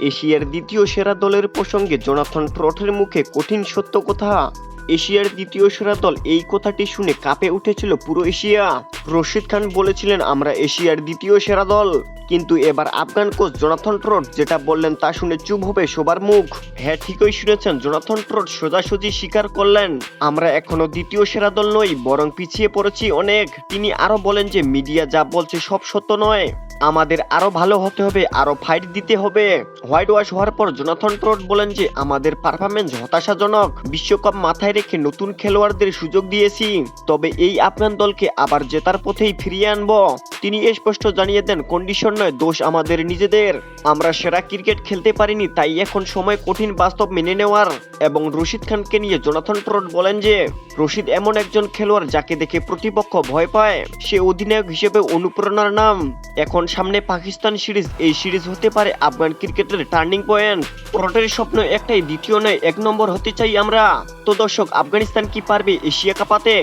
এশিয়ার দ্বিতীয় সেরা দলের প্রসঙ্গে জোনাথন ট্রটের মুখে কঠিন সত্য কথা। এশিয়ার দ্বিতীয় সেরা দল এই কথাটি শুনে কাঁপে উঠেছিল পুরো এশিয়া। রশিদ খান বলেছিলেন, আমরা এশিয়ার দ্বিতীয় সেরা দল। কিন্তু এবার আফগান কোচ জোনাথন ট্রট যেটা বললেন তা শুনে চুপ হবে সবার মুখ। হ্যাঁ ঠিকই শুনেছেন, জোনাথন ট্রট সোজাসুজি স্বীকার করলেন, আমরা এখনও দ্বিতীয় সেরা দল নই, বরং পিছিয়ে পড়েছি অনেক। তিনি আরও বলেন যে, মিডিয়া যা বলছে সব সত্য নয়। আমাদের আরও ভালো হতে হবে, আরও ফাইট দিতে হবে। হোয়াইট ওয়াশ হওয়ার পর জোনাথন ট্রট বলেন যে, আমাদের পারফরমেন্স হতাশাজনক। বিশ্বকাপ মাথায় রেখে নতুন খেলোয়াড়দের সুযোগ দিয়েছি। তবে এই আফগান দলকে আবার জেতার পথেই ফিরিয়ে আনব। তিনি স্পষ্ট জানিয়ে দেন কন্ডিশন নয়, দোষ আমাদের নিজেদের। আমরা সেরা ক্রিকেট খেলতে পারিনি, তাই এখন সময় কঠিন বাস্তব মেনে নেওয়ার। এবং রশিদ খানকে নিয়ে জোনাথন ট্রট বলেন যে, রশিদ এমন একজন খেলোয়াড় যাকে দেখে প্রতিপক্ষ ভয় পায়। সে অধিনায়ক হিসেবে অনুপ্রেরণার নাম। এখন সামনে পাকিস্তান সিরিজ। এই সিরিজ হতে পারে আফগান ক্রিকেটের টার্নিং পয়েন্ট। ট্রটের স্বপ্ন একটাই, দ্বিতীয় নয়, এক নম্বর হতে চাই আমরা। তো দর্শক, আফগানিস্তান কি পারবে এশিয়া কাপাতে